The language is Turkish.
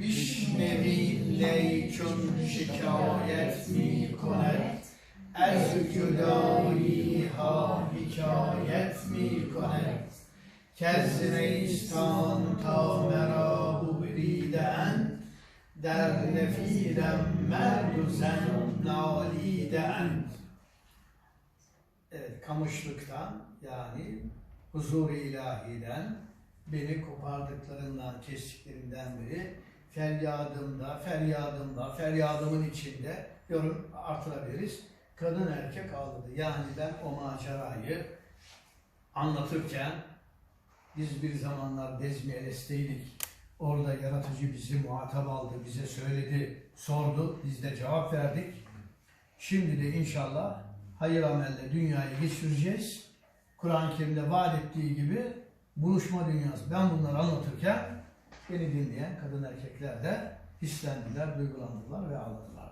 بشنوید نی چون شکایت می کند از جدایی ها حکایت می کند کس نیستان تا مرا ببریدند در نفیرم مرد و زن نالیدند Evet, kamışlıktan yani huzur-u ilahiden beni kopardıklarından, kestiklerinden beri feryadımda, feryadımda, feryadımın içinde yorum artırabiliriz. Kadın erkek ağladı. Yani ben o macerayı anlatırken biz bir zamanlar Dezmiyeles'teydik. Orada yaratıcı bizi muhatap aldı, bize söyledi, sordu. Biz de cevap verdik. Şimdi de inşallah hayır amelle dünyayı geçireceğiz. Kur'an-ı Kerim'de vaat ettiği gibi buluşma dünyası. Ben bunları anlatırken beni dinleyen kadın erkekler de hislendiler, duygulandılar ve ağladılar.